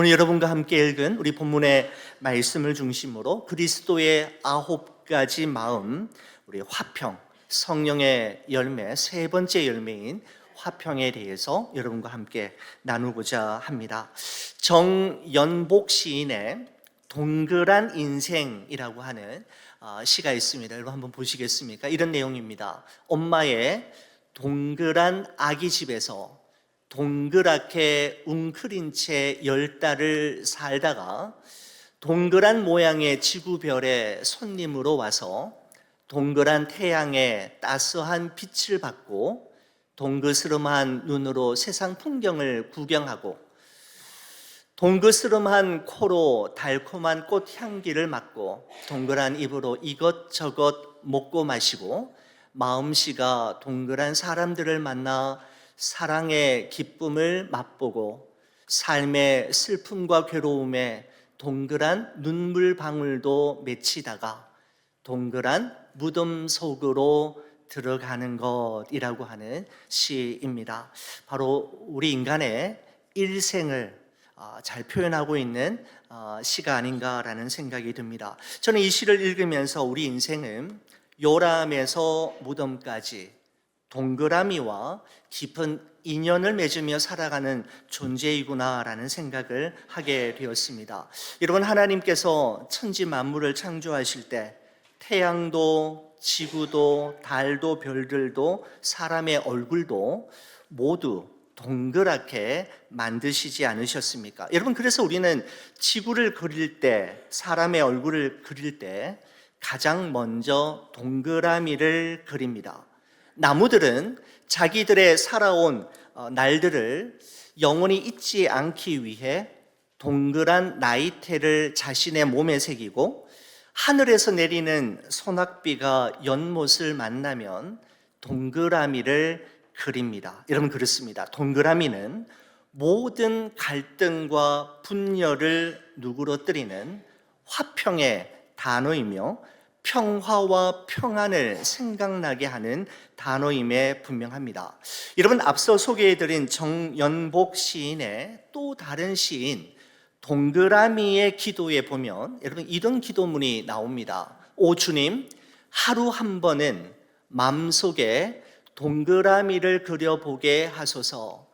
오늘 여러분과 함께 읽은 우리 본문의 말씀을 중심으로 그리스도의 아홉 가지 마음, 우리 화평, 성령의 열매, 세 번째 열매인 화평에 대해서 여러분과 함께 나누고자 합니다. 정연복 시인의 동그란 인생이라고 하는 어, 시가 있습니다. 여러분 한번 보시겠습니까? 이런 내용입니다. 엄마의 동그란 아기 집에서 동그랗게 웅크린 채 열 달을 살다가 동그란 모양의 지구별의 손님으로 와서 동그란 태양의 따스한 빛을 받고 동그스름한 눈으로 세상 풍경을 구경하고 동그스름한 코로 달콤한 꽃 향기를 맡고 동그란 입으로 이것저것 먹고 마시고 마음씨가 동그란 사람들을 만나 사랑의 기쁨을 맛보고 삶의 슬픔과 괴로움에 동그란 눈물 방울도 맺히다가 동그란 무덤 속으로 들어가는 것이라고 하는 시입니다. 바로 우리 인간의 일생을 어, 잘 표현하고 있는 어, 시가 아닌가라는 생각이 듭니다. 저는 이 시를 읽으면서 우리 인생은 요람에서 무덤까지 동그라미와 깊은 인연을 맺으며 살아가는 존재이구나라는 생각을 하게 되었습니다. 여러분 하나님께서 천지 만물을 창조하실 때 태양도 지구도 달도 별들도 사람의 얼굴도 모두 동그랗게 만드시지 않으셨습니까? 여러분 그래서 우리는 지구를 그릴 때 사람의 얼굴을 그릴 때 가장 먼저 동그라미를 그립니다. 나무들은 자기들의 살아온 어, 날들을 영원히 잊지 않기 위해 동그란 나이테를 자신의 몸에 새기고 하늘에서 내리는 소낙비가 연못을 만나면 동그라미를 그립니다. 여러분 그렇습니다. 동그라미는 모든 갈등과 분열을 누그러뜨리는 화평의 단어이며 평화와 평안을 생각나게 하는 단어임에 분명합니다. 여러분 앞서 소개해드린 정연복 시인의 또 다른 시인 동그라미의 기도에 보면 여러분 이런 기도문이 나옵니다. 오 주님 하루 한 번은 마음속에 동그라미를 그려보게 하소서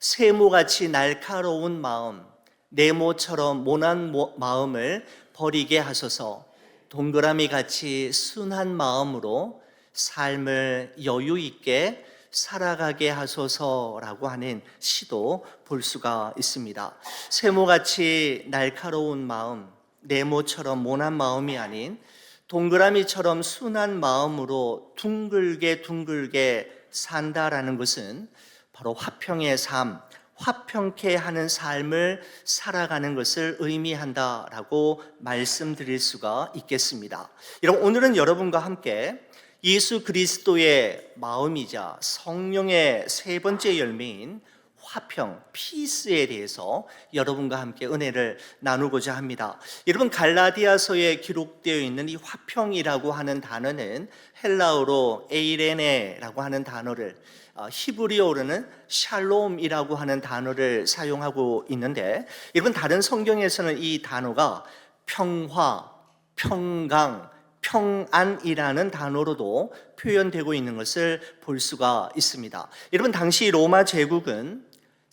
세모같이 날카로운 마음 네모처럼 모난 마음을 버리게 하소서 동그라미 같이 순한 마음으로 삶을 여유 있게 살아가게 하소서라고 하는 시도 볼 수가 있습니다. 세모같이 날카로운 마음, 네모처럼 모난 마음이 아닌 동그라미처럼 순한 마음으로 둥글게 둥글게 산다라는 것은 바로 화평의 삶, 화평케 하는 삶을 살아가는 것을 의미한다라고 말씀드릴 수가 있겠습니다. 여러분 오늘은 여러분과 함께 예수 그리스도의 마음이자 성령의 세 번째 열매인 화평, 피스에 대해서 여러분과 함께 은혜를 나누고자 합니다. 여러분 갈라디아서에 기록되어 있는 이 화평이라고 하는 단어는 헬라어로 에이레네라고 하는 단어를 어, 히브리어로는 샬롬이라고 하는 단어를 사용하고 있는데 여러분 다른 성경에서는 이 단어가 평화, 평강, 평안이라는 단어로도 표현되고 있는 것을 볼 수가 있습니다. 여러분 당시 로마 제국은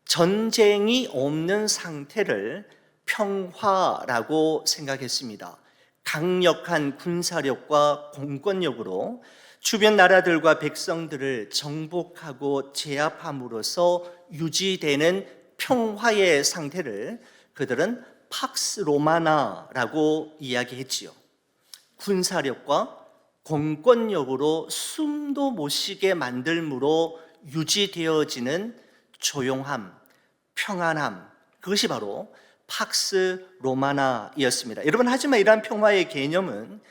전쟁이 없는 상태를 평화라고 생각했습니다. 강력한 군사력과 공권력으로 주변 나라들과 백성들을 정복하고 제압함으로써 유지되는 평화의 상태를 그들은 팍스 로마나라고 이야기했지요. 군사력과 공권력으로 숨도 못 쉬게 만들므로 유지되어지는 조용함, 평안함, 그것이 바로 팍스 로마나이었습니다. 여러분, 하지만 이러한 평화의 개념은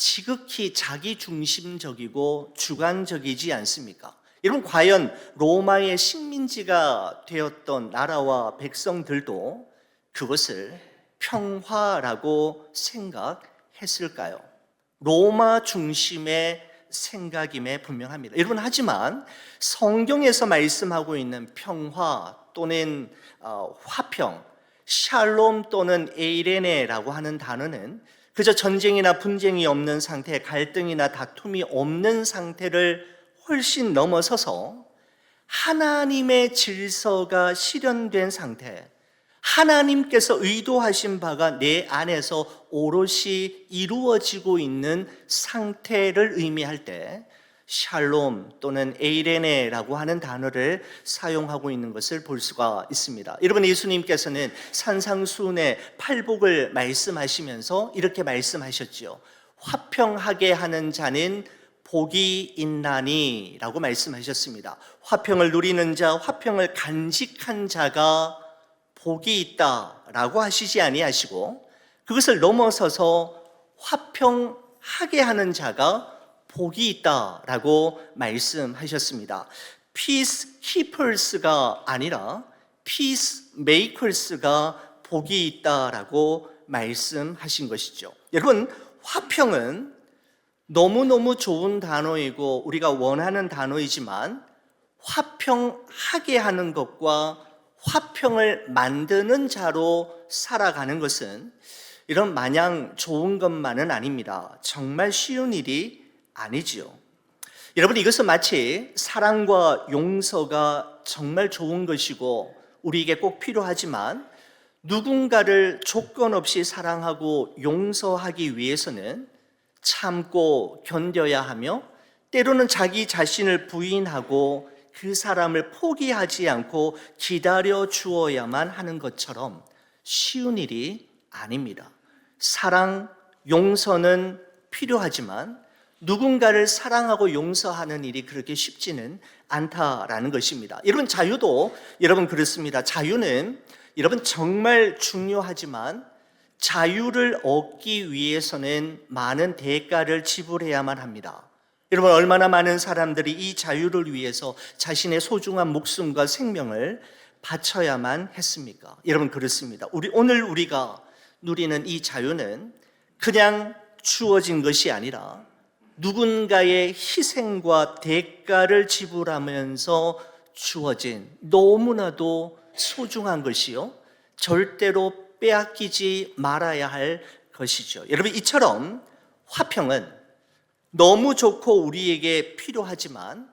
지극히 자기 중심적이고 주관적이지 않습니까? 여러분, 과연 로마의 식민지가 되었던 나라와 백성들도 그것을 평화라고 생각했을까요? 로마 중심의 생각임에 분명합니다. 여러분, 하지만 성경에서 말씀하고 있는 평화 또는 어, 화평, 샬롬 또는 에이레네라고 하는 단어는 그저 전쟁이나 분쟁이 없는 상태, 갈등이나 다툼이 없는 상태를 훨씬 넘어서서 하나님의 질서가 실현된 상태, 하나님께서 의도하신 바가 내 안에서 오롯이 이루어지고 있는 상태를 의미할 때 샬롬 또는 에이레네라고 하는 단어를 사용하고 있는 것을 볼 수가 있습니다. 여러분 예수님께서는 산상수훈의 팔복을 말씀하시면서 이렇게 말씀하셨지요. 화평하게 하는 자는 복이 있나니라고 말씀하셨습니다. 화평을 누리는 자, 화평을 간직한 자가 복이 있다라고 하시지 아니하시고 그것을 넘어서서 화평하게 하는 자가 복이 있다라고 말씀하셨습니다. peacekeepers가 아니라 peacemakers가 복이 있다라고 말씀하신 것이죠. 여러분, 화평은 너무너무 좋은 단어이고 우리가 원하는 단어이지만 화평하게 하는 것과 화평을 만드는 자로 살아가는 것은 이런 마냥 좋은 것만은 아닙니다. 정말 쉬운 일이 아니지요. 여러분 이것은 마치 사랑과 용서가 정말 좋은 것이고 우리에게 꼭 필요하지만 누군가를 조건 없이 사랑하고 용서하기 위해서는 참고 견뎌야 하며 때로는 자기 자신을 부인하고 그 사람을 포기하지 않고 기다려 주어야만 하는 것처럼 쉬운 일이 아닙니다. 사랑, 용서는 필요하지만 누군가를 사랑하고 용서하는 일이 그렇게 쉽지는 않다라는 것입니다. 여러분, 자유도 여러분 그렇습니다. 자유는 여러분 정말 중요하지만 자유를 얻기 위해서는 많은 대가를 지불해야만 합니다. 여러분, 얼마나 많은 사람들이 이 자유를 위해서 자신의 소중한 목숨과 생명을 바쳐야만 했습니까? 여러분, 그렇습니다. 우리, 오늘 우리가 누리는 이 자유는 그냥 주어진 것이 아니라 누군가의 희생과 대가를 지불하면서 주어진 너무나도 소중한 것이요. 절대로 빼앗기지 말아야 할 것이죠. 여러분, 이처럼 화평은 너무 좋고 우리에게 필요하지만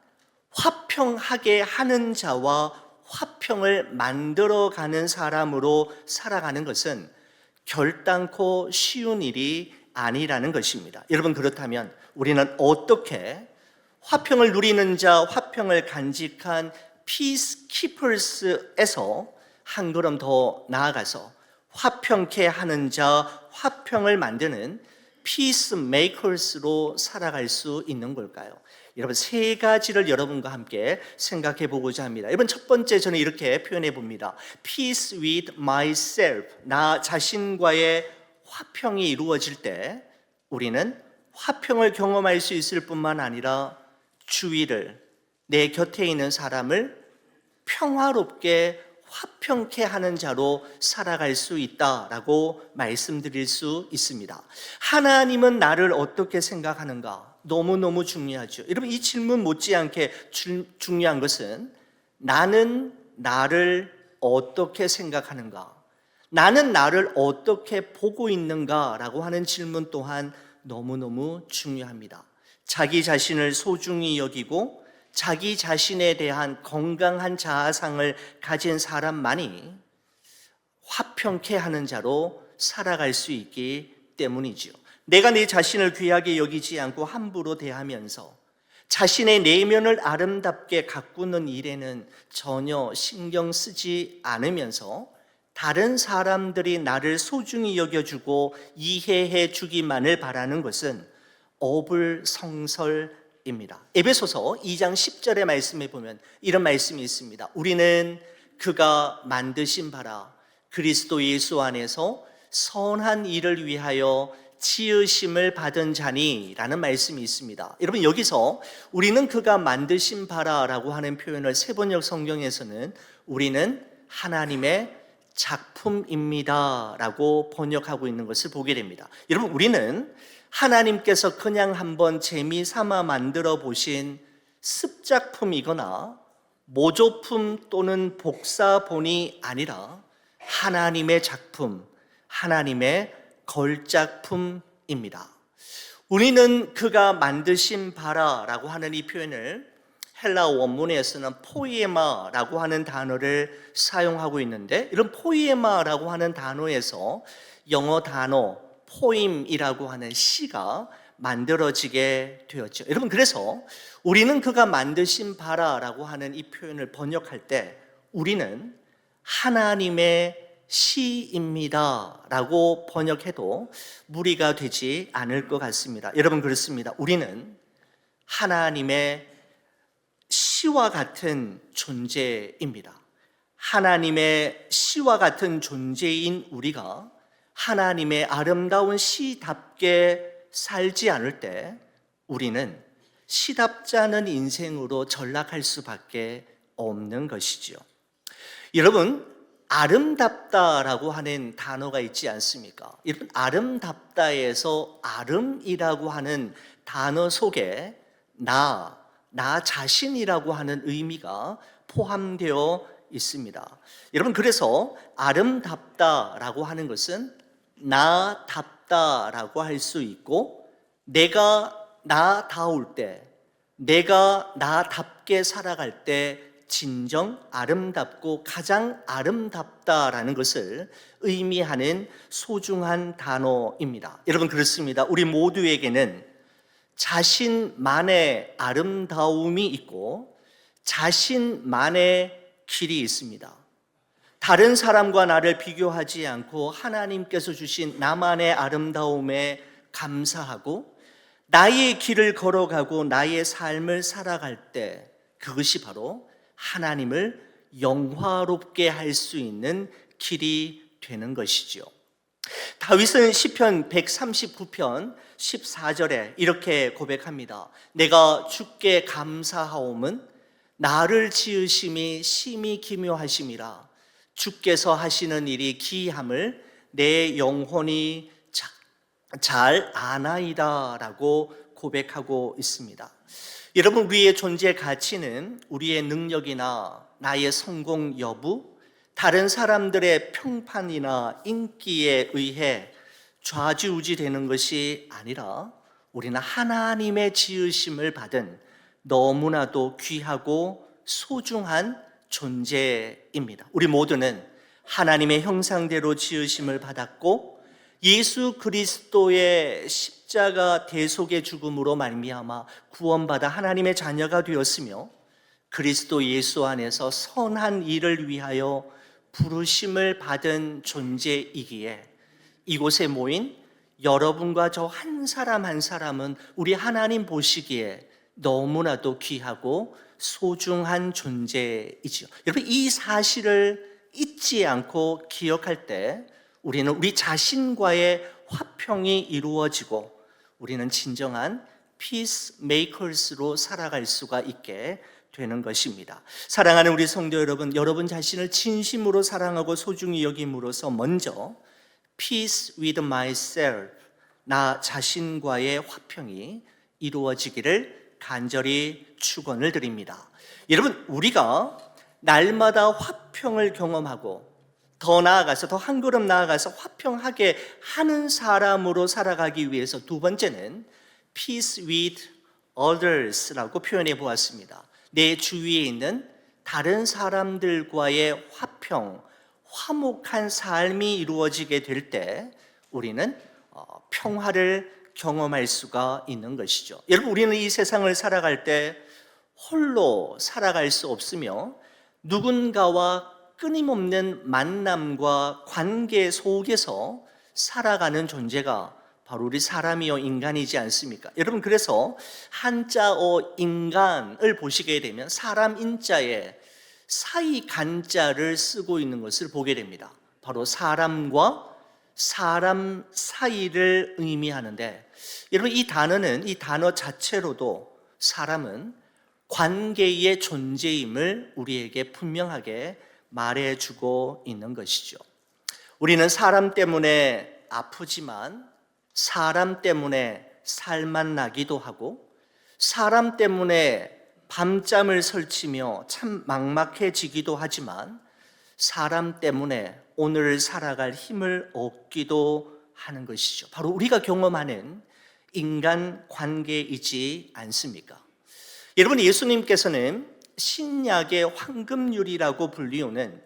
화평하게 하는 자와 화평을 만들어가는 사람으로 살아가는 것은 결단코 쉬운 일이 아니라는 것입니다. 여러분, 그렇다면 우리는 어떻게 화평을 누리는 자, 화평을 간직한 peacekeepers에서 한 걸음 더 나아가서 화평케 하는 자, 화평을 만드는 peacemakers로 살아갈 수 있는 걸까요? 여러분 세 가지를 여러분과 함께 생각해 보고자 합니다. 여러분 첫 번째 저는 이렇게 표현해 봅니다. Peace with myself. 나 자신과의 화평이 이루어질 때 우리는 화평을 경험할 수 있을 뿐만 아니라 주위를 내 곁에 있는 사람을 평화롭게 화평케 하는 자로 살아갈 수 있다라고 말씀드릴 수 있습니다. 하나님은 나를 어떻게 생각하는가? 너무너무 중요하죠. 여러분, 이 질문 못지않게 주, 중요한 것은 나는 나를 어떻게 생각하는가? 나는 나를 어떻게 보고 있는가라고 하는 질문 또한 너무너무 중요합니다. 자기 자신을 소중히 여기고 자기 자신에 대한 건강한 자아상을 가진 사람만이 화평케 하는 자로 살아갈 수 있기 때문이지요. 내가 내 자신을 귀하게 여기지 않고 함부로 대하면서 자신의 내면을 아름답게 가꾸는 일에는 전혀 신경 쓰지 않으면서 다른 사람들이 나를 소중히 여겨주고 이해해 주기만을 바라는 것은 어불성설입니다. 에베소서 2장 10절의 말씀에 보면 이런 말씀이 있습니다. 우리는 그가 만드신 바라 그리스도 예수 안에서 선한 일을 위하여 지으심을 받은 자니라는 말씀이 있습니다. 여러분 여기서 우리는 그가 만드신 바라라고 하는 표현을 세번역 성경에서는 우리는 하나님의 작품입니다라고 번역하고 있는 것을 보게 됩니다. 여러분 우리는 하나님께서 그냥 한번 재미 삼아 만들어 보신 습작품이거나 모조품 또는 복사본이 아니라 하나님의 작품, 하나님의 걸작품입니다. 우리는 그가 만드신 바라라고 하는 이 표현을 헬라 원문에서는 포이에마라고 하는 단어를 사용하고 있는데 이런 포이에마라고 하는 단어에서 영어 단어 포임이라고 하는 시가 만들어지게 되었죠. 여러분 그래서 우리는 그가 만드신 바라라고 하는 이 표현을 번역할 때 우리는 하나님의 시입니다라고 번역해도 무리가 되지 않을 것 같습니다. 여러분 그렇습니다. 우리는 하나님의 시와 같은 존재입니다. 하나님의 시와 같은 존재인 우리가 하나님의 아름다운 시답게 살지 않을 때 우리는 시답지 않은 인생으로 전락할 수밖에 없는 것이지요. 여러분, 아름답다라고 하는 단어가 있지 않습니까? 여러분, 아름답다에서 아름이라고 하는 단어 속에 나, 나 자신이라고 하는 의미가 포함되어 있습니다. 여러분, 그래서 아름답다라고 하는 것은 나답다라고 할 수 있고, 내가 나다울 때, 내가 나답게 살아갈 때, 진정 아름답고 가장 아름답다라는 것을 의미하는 소중한 단어입니다. 여러분, 그렇습니다. 우리 모두에게는 자신만의 아름다움이 있고 자신만의 길이 있습니다. 다른 사람과 나를 비교하지 않고 하나님께서 주신 나만의 아름다움에 감사하고 나의 길을 걸어가고 나의 삶을 살아갈 때 그것이 바로 하나님을 영화롭게 할 수 있는 길이 되는 것이지요. 다윗은 시편 139편 14절에 이렇게 고백합니다. 내가 주께 감사하옴은 나를 지으심이 심히 기묘하심이라. 주께서 하시는 일이 기함을 내 영혼이 잘 아나이다라고 고백하고 있습니다. 여러분 우리의 존재 가치는 우리의 능력이나 나의 성공 여부, 다른 사람들의 평판이나 인기에 의해 좌지우지 되는 것이 아니라 우리는 하나님의 지으심을 받은 너무나도 귀하고 소중한 존재입니다. 우리 모두는 하나님의 형상대로 지으심을 받았고 예수 그리스도의 십자가 대속의 죽음으로 말미암아 구원받아 하나님의 자녀가 되었으며 그리스도 예수 안에서 선한 일을 위하여 부르심을 받은 존재이기에 이곳에 모인 여러분과 저 한 사람 한 사람은 우리 하나님 보시기에 너무나도 귀하고 소중한 존재이지요. 여러분 이 사실을 잊지 않고 기억할 때 우리는 우리 자신과의 화평이 이루어지고 우리는 진정한 피스메이커스로 살아갈 수가 있게 되는 것입니다. 사랑하는 우리 성도 여러분, 여러분 자신을 진심으로 사랑하고 소중히 여김으로써 먼저 peace with myself, 나 자신과의 화평이 이루어지기를 간절히 축원을 드립니다. 여러분, 우리가 날마다 화평을 경험하고 더 나아가서 더 한 걸음 나아가서 화평하게 하는 사람으로 살아가기 위해서 두 번째는 peace with others라고 표현해 보았습니다. 내 주위에 있는 다른 사람들과의 화평, 화목한 삶이 이루어지게 될 때 우리는 어, 평화를 경험할 수가 있는 것이죠. 여러분, 우리는 이 세상을 살아갈 때 홀로 살아갈 수 없으며 누군가와 끊임없는 만남과 관계 속에서 살아가는 존재가 바로 우리 사람이요 인간이지 않습니까? 여러분 그래서 한자어 인간을 보시게 되면 사람 인자에 사이 간자를 쓰고 있는 것을 보게 됩니다. 바로 사람과 사람 사이를 의미하는데 여러분 이 단어는 이 단어 자체로도 사람은 관계의 존재임을 우리에게 분명하게 말해주고 있는 것이죠. 우리는 사람 때문에 아프지만 사람 때문에 살만 나기도 하고 사람 때문에 밤잠을 설치며 참 막막해지기도 하지만 사람 때문에 오늘 살아갈 힘을 얻기도 하는 것이죠. 바로 우리가 경험하는 인간 관계이지 않습니까? 여러분, 예수님께서는 신약의 황금률이라고 불리우는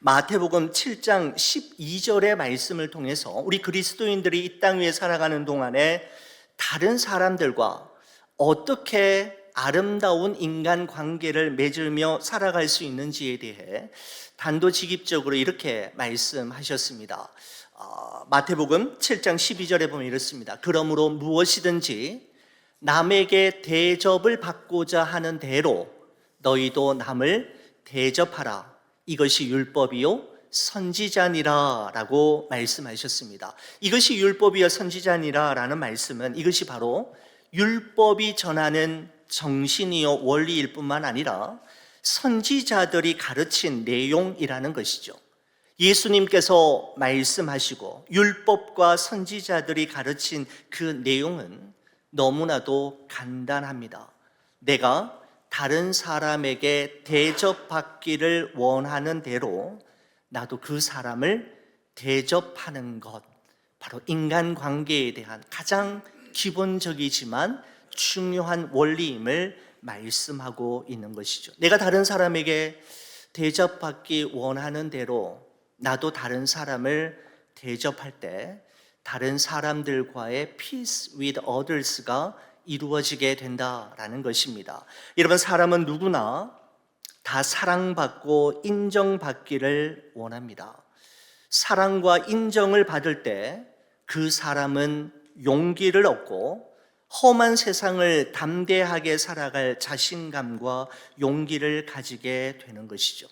마태복음 7장 12절의 말씀을 통해서 우리 그리스도인들이 이 땅 위에 살아가는 동안에 다른 사람들과 어떻게 아름다운 인간 관계를 맺으며 살아갈 수 있는지에 대해 단도직입적으로 이렇게 말씀하셨습니다. 어, 마태복음 7장 12절에 보면 이렇습니다. 그러므로 무엇이든지 남에게 대접을 받고자 하는 대로 너희도 남을 대접하라. 이것이 율법이요 선지자니라라고 말씀하셨습니다. 이것이 율법이요 선지자니라라는 말씀은 이것이 바로 율법이 전하는 정신이요 원리일 뿐만 아니라 선지자들이 가르친 내용이라는 것이죠. 예수님께서 말씀하시고 율법과 선지자들이 가르친 그 내용은 너무나도 간단합니다. 내가 다른 사람에게 대접받기를 원하는 대로 나도 그 사람을 대접하는 것. 바로 인간 관계에 대한 가장 기본적이지만 중요한 원리임을 말씀하고 있는 것이죠. 내가 다른 사람에게 대접받기 원하는 대로 나도 다른 사람을 대접할 때 다른 사람들과의 peace with others가 이루어지게 된다라는 것입니다. 여러분 사람은 누구나 다 사랑받고 인정받기를 원합니다. 사랑과 인정을 받을 때 그 사람은 용기를 얻고 험한 세상을 담대하게 살아갈 자신감과 용기를 가지게 되는 것이죠.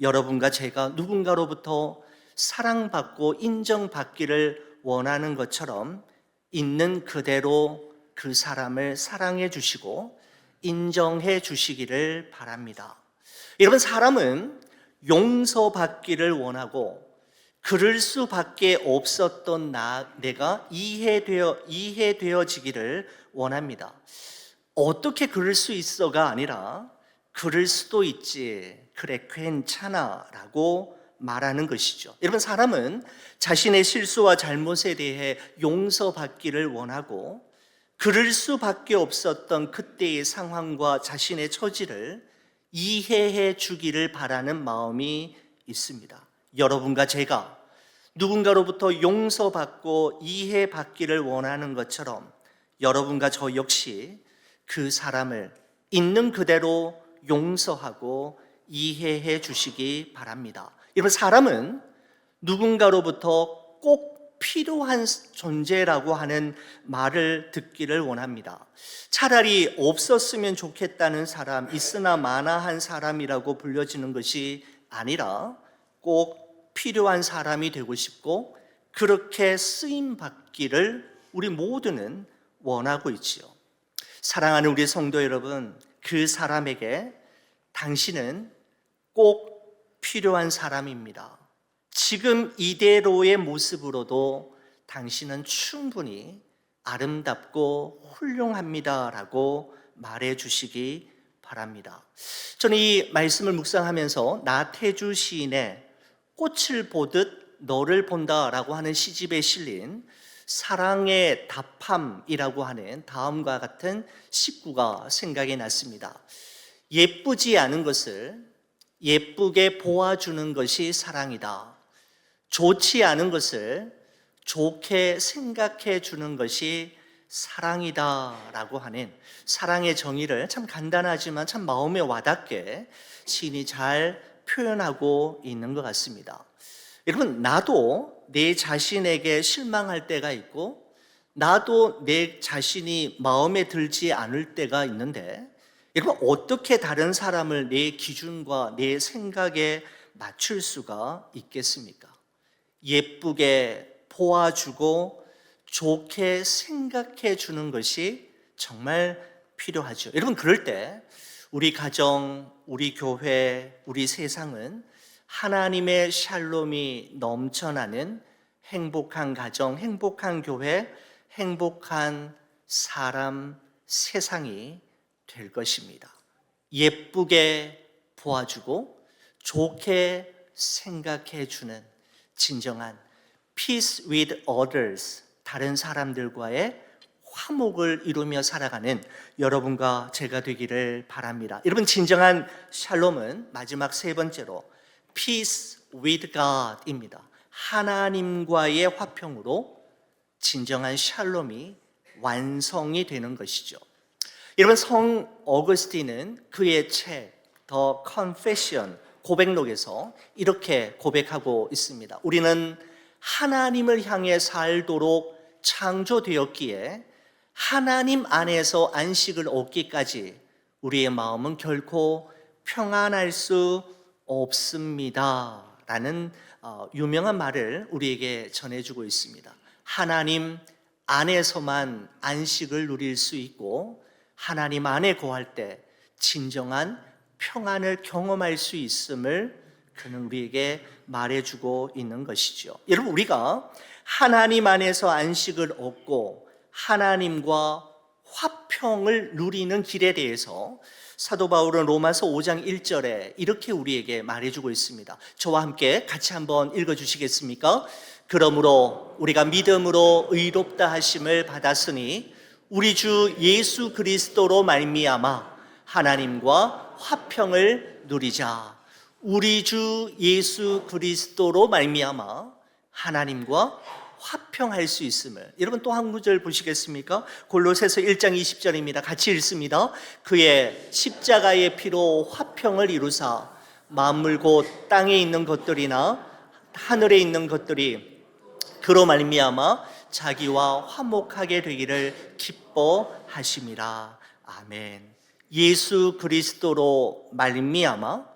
여러분과 제가 누군가로부터 사랑받고 인정받기를 원하는 것처럼 있는 그대로 그 사람을 사랑해 주시고 인정해 주시기를 바랍니다. 여러분, 사람은 용서받기를 원하고 그럴 수밖에 없었던 나, 내가 이해되어, 이해되어지기를 원합니다. 어떻게 그럴 수 있어가 아니라, 그럴 수도 있지. 그래, 괜찮아. 라고 말하는 것이죠. 여러분, 사람은 자신의 실수와 잘못에 대해 용서받기를 원하고, 그럴 수밖에 없었던 그때의 상황과 자신의 처지를 이해해 주기를 바라는 마음이 있습니다. 여러분과 제가 누군가로부터 용서받고 이해받기를 원하는 것처럼 여러분과 저 역시 그 사람을 있는 그대로 용서하고 이해해 주시기 바랍니다. 여러분, 사람은 누군가로부터 꼭 필요한 존재라고 하는 말을 듣기를 원합니다. 차라리 없었으면 좋겠다는 사람, 있으나 마나한 사람이라고 불려지는 것이 아니라 꼭 필요한 사람이 되고 싶고 그렇게 쓰임 받기를 우리 모두는 원하고 있지요. 사랑하는 우리 성도 여러분, 그 사람에게 당신은 꼭 필요한 사람입니다. 지금 이대로의 모습으로도 당신은 충분히 아름답고 훌륭합니다라고 말해 주시기 바랍니다. 저는 이 말씀을 묵상하면서 나태주 시인의 꽃을 보듯 너를 본다라고 하는 시집에 실린 사랑의 답함이라고 하는 다음과 같은 식구가 생각이 났습니다. 예쁘지 않은 것을 예쁘게 보아주는 것이 사랑이다. 좋지 않은 것을 좋게 생각해 주는 것이 사랑이다 라고 하는 사랑의 정의를 참 간단하지만 참 마음에 와닿게 시인이 잘 표현하고 있는 것 같습니다. 여러분, 나도 내 자신에게 실망할 때가 있고, 나도 내 자신이 마음에 들지 않을 때가 있는데, 여러분, 어떻게 다른 사람을 내 기준과 내 생각에 맞출 수가 있겠습니까? 예쁘게 보아주고 좋게 생각해 주는 것이 정말 필요하죠. 여러분, 그럴 때 우리 가정, 우리 교회, 우리 세상은 하나님의 샬롬이 넘쳐나는 행복한 가정, 행복한 교회, 행복한 사람, 세상이 될 것입니다. 예쁘게 보아주고 좋게 생각해 주는 진정한 peace with others 다른 사람들과의 화목을 이루며 살아가는 여러분과 제가 되기를 바랍니다. 여러분 진정한 샬롬은 마지막 세 번째로 peace with God입니다. 하나님과의 화평으로 진정한 샬롬이 완성이 되는 것이죠. 여러분 성 어거스틴은 그의 책 The Confession 고백록에서 이렇게 고백하고 있습니다. 우리는 하나님을 향해 살도록 창조되었기에 하나님 안에서 안식을 얻기까지 우리의 마음은 결코 평안할 수 없습니다. 라는 어, 유명한 말을 우리에게 전해주고 있습니다. 하나님 안에서만 안식을 누릴 수 있고 하나님 안에 거할 때 진정한 평안을 경험할 수 있음을 그는 우리에게 말해주고 있는 것이죠. 여러분 우리가 하나님 안에서 안식을 얻고 하나님과 화평을 누리는 길에 대해서 사도 바울은 로마서 5장 1절에 이렇게 우리에게 말해주고 있습니다. 저와 함께 같이 한번 읽어주시겠습니까? 그러므로 우리가 믿음으로 의롭다 하심을 받았으니 우리 주 예수 그리스도로 말미암아 하나님과 화평을 누리자. 우리 주 예수 그리스도로 말미암아 하나님과 화평할 수 있음을 여러분 또 한 구절 보시겠습니까? 골로새서 1장 20절입니다. 같이 읽습니다. 그의 십자가의 피로 화평을 이루사 만물 곧 땅에 있는 것들이나 하늘에 있는 것들이 그로 말미암아 자기와 화목하게 되기를 기뻐하심이라. 아멘. 예수 그리스도로 말미암아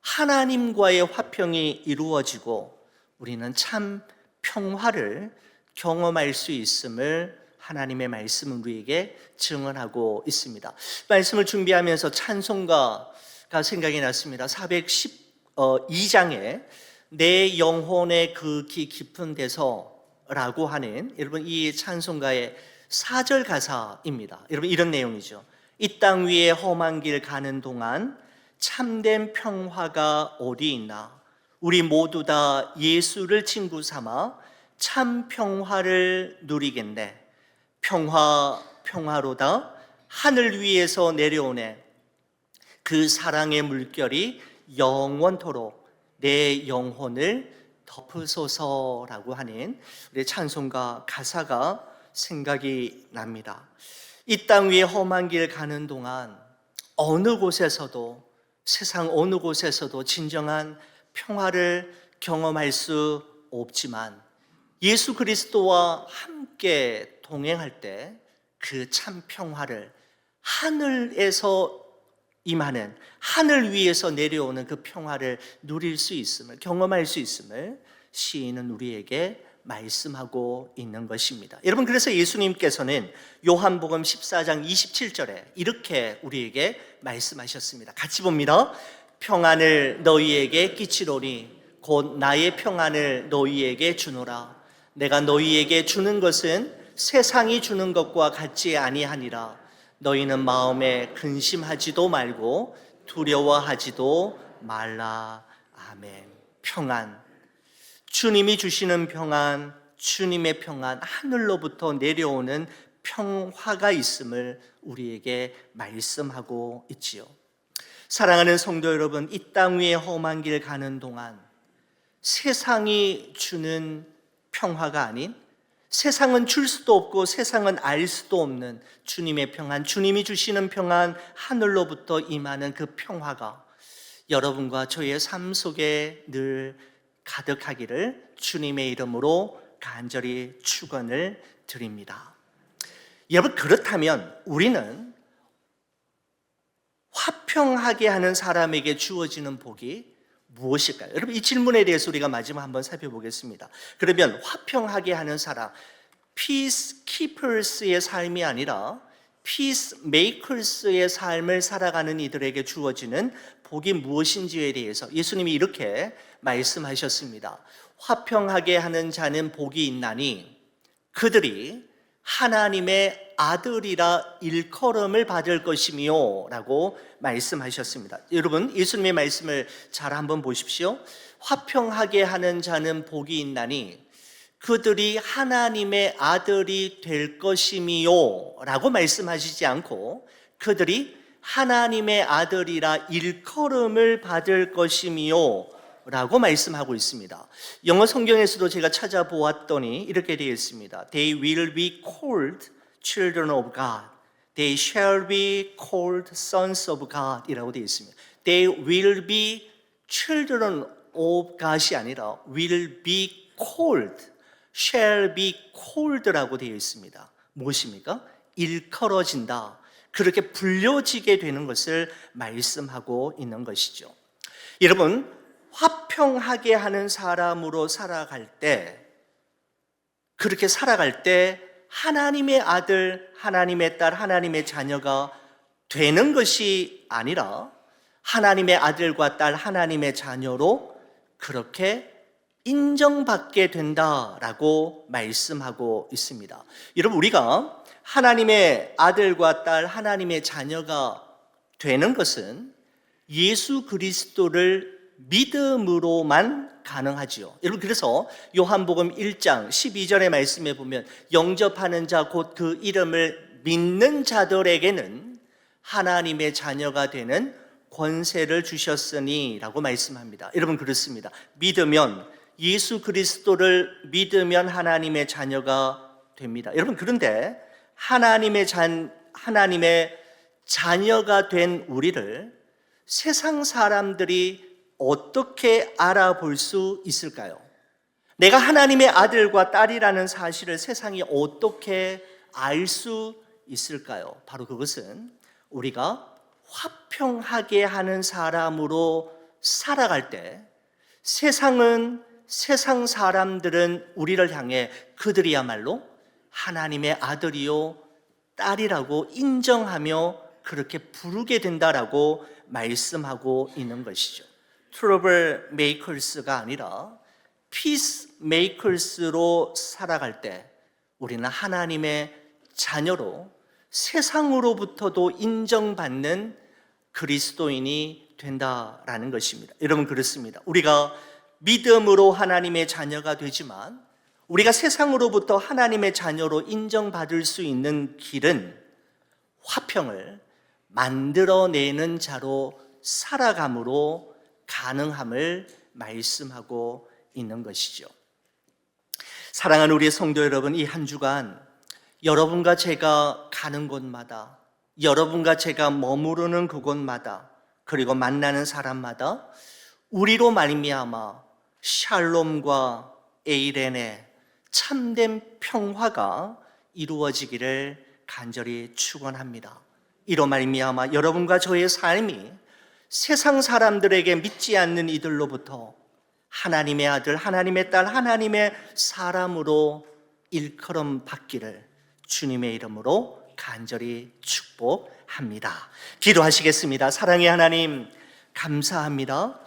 하나님과의 화평이 이루어지고 우리는 참 평화를 경험할 수 있음을 하나님의 말씀은 우리에게 증언하고 있습니다. 말씀을 준비하면서 찬송가가 생각이 났습니다. 412장에 내 영혼의 극히 깊은 데서라고 하는 여러분 이 찬송가의 4절 가사입니다. 여러분 이런 내용이죠. 이 땅 위에 험한 길 가는 동안 참된 평화가 어디 있나? 우리 모두 다 예수를 친구 삼아 참 평화를 누리겠네. 평화, 평화로다. 하늘 위에서 내려오네. 그 사랑의 물결이 영원토록 내 영혼을 덮으소서라고 하는 우리 찬송가 가사가 생각이 납니다. 이 땅 위에 험한 길 가는 동안 어느 곳에서도 세상 어느 곳에서도 진정한 평화를 경험할 수 없지만 예수 그리스도와 함께 동행할 때 그 참 평화를 하늘에서 임하는 하늘 위에서 내려오는 그 평화를 누릴 수 있음을 경험할 수 있음을 시인은 우리에게 말씀하고 있는 것입니다. 여러분 그래서 예수님께서는 요한복음 14장 27절에 이렇게 우리에게 말씀하셨습니다. 같이 봅니다. 평안을 너희에게 끼치노니 곧 나의 평안을 너희에게 주노라. 내가 너희에게 주는 것은 세상이 주는 것과 같지 아니하니라. 너희는 마음에 근심하지도 말고 두려워하지도 말라. 아멘. 평안. 주님이 주시는 평안, 주님의 평안, 하늘로부터 내려오는 평화가 있음을 우리에게 말씀하고 있지요. 사랑하는 성도 여러분, 이 땅 위에 험한 길 가는 동안 세상이 주는 평화가 아닌 세상은 줄 수도 없고 세상은 알 수도 없는 주님의 평안, 주님이 주시는 평안, 하늘로부터 임하는 그 평화가 여러분과 저의 삶 속에 늘 가득하기를 주님의 이름으로 간절히 축원을 드립니다. 여러분 그렇다면 우리는 화평하게 하는 사람에게 주어지는 복이 무엇일까요? 여러분 이 질문에 대해서 우리가 마지막 한번 살펴보겠습니다. 그러면 화평하게 하는 사람, peacekeepers의 삶이 아니라 peacemakers의 삶을 살아가는 이들에게 주어지는 복이 무엇인지에 대해서 예수님이 이렇게 말씀하셨습니다. 화평하게 하는 자는 복이 있나니 그들이 하나님의 아들이라 일컬음을 받을 것이미요 라고 말씀하셨습니다. 여러분, 예수님의 말씀을 잘 한번 보십시오. 화평하게 하는 자는 복이 있나니 그들이 하나님의 아들이 될 것임이요 라고 말씀하시지 않고 그들이 하나님의 아들이라 일컬음을 받을 것임이요 라고 말씀하고 있습니다. 영어 성경에서도 제가 찾아보았더니 이렇게 되어 있습니다. They will be called children of God. They shall be called sons of God 이라고 되어 있습니다. They will be children of God이 아니라 will be called, shall be called라고 되어 있습니다. 무엇입니까? 일컬어진다. 그렇게 불려지게 되는 것을 말씀하고 있는 것이죠. 여러분, 화평하게 하는 사람으로 살아갈 때, 그렇게 살아갈 때 하나님의 아들, 하나님의 딸, 하나님의 자녀가 되는 것이 아니라 하나님의 아들과 딸, 하나님의 자녀로 그렇게 인정받게 된다라고 말씀하고 있습니다. 여러분, 우리가 하나님의 아들과 딸, 하나님의 자녀가 되는 것은 예수 그리스도를 믿음으로만 가능하지요. 여러분 그래서 요한복음 1장 12절의 말씀에 보면 영접하는 자 곧 그 이름을 믿는 자들에게는 하나님의 자녀가 되는 권세를 주셨으니라고 말씀합니다. 여러분 그렇습니다. 믿으면 예수 그리스도를 믿으면 하나님의 자녀가 됩니다. 여러분 그런데 하나님의 잔 하나님의 자녀가 된 우리를 세상 사람들이 어떻게 알아볼 수 있을까요? 내가 하나님의 아들과 딸이라는 사실을 세상이 어떻게 알 수 있을까요? 바로 그것은 우리가 화평하게 하는 사람으로 살아갈 때 세상은 세상 사람들은 우리를 향해 그들이야말로 하나님의 아들이요 딸이라고 인정하며 그렇게 부르게 된다라고 말씀하고 있는 것이죠. 트러블 메이커스가 아니라 피스 메이커스로 살아갈 때 우리는 하나님의 자녀로 세상으로부터도 인정받는 그리스도인이 된다라는 것입니다. 여러분 그렇습니다. 우리가 믿음으로 하나님의 자녀가 되지만 우리가 세상으로부터 하나님의 자녀로 인정받을 수 있는 길은 화평을 만들어내는 자로 살아감으로 가능함을 말씀하고 있는 것이죠. 사랑하는 우리 성도 여러분, 이 한 주간 여러분과 제가 가는 곳마다, 여러분과 제가 머무르는 그곳마다, 그리고 만나는 사람마다 우리로 말미암아 샬롬과 에이렌의 참된 평화가 이루어지기를 간절히 축원합니다. 이로 말미암아 여러분과 저의 삶이 세상 사람들에게 믿지 않는 이들로부터 하나님의 아들, 하나님의 딸, 하나님의 사람으로 일컬음 받기를 주님의 이름으로 간절히 축복합니다. 기도하시겠습니다. 사랑의 하나님, 감사합니다.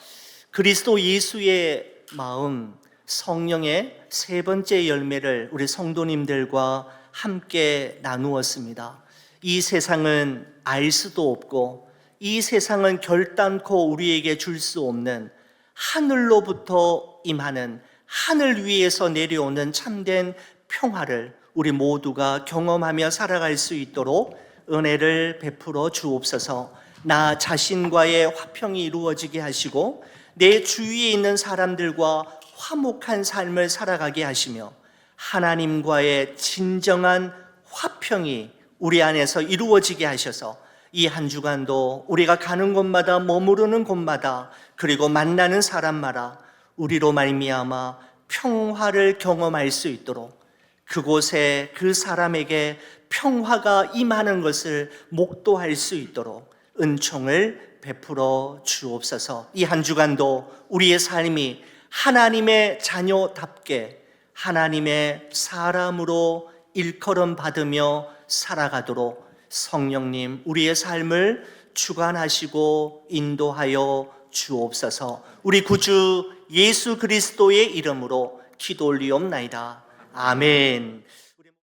그리스도 예수의 마음, 성령의 세 번째 열매를 우리 성도님들과 함께 나누었습니다. 이 세상은 알 수도 없고 이 세상은 결단코 우리에게 줄 수 없는 하늘로부터 임하는 하늘 위에서 내려오는 참된 평화를 우리 모두가 경험하며 살아갈 수 있도록 은혜를 베풀어 주옵소서. 나 자신과의 화평이 이루어지게 하시고 내 주위에 있는 사람들과 화목한 삶을 살아가게 하시며 하나님과의 진정한 화평이 우리 안에서 이루어지게 하셔서 이 한 주간도 우리가 가는 곳마다 머무르는 곳마다 그리고 만나는 사람마다 우리로 말미암아 평화를 경험할 수 있도록 그곳에 그 사람에게 평화가 임하는 것을 목도할 수 있도록 은총을 베풀어 주옵소서. 이 한 주간도 우리의 삶이 하나님의 자녀답게 하나님의 사람으로 일컬음 받으며 살아가도록 성령님 우리의 삶을 주관하시고 인도하여 주옵소서. 우리 구주 예수 그리스도의 이름으로 기도 올리옵나이다. 아멘.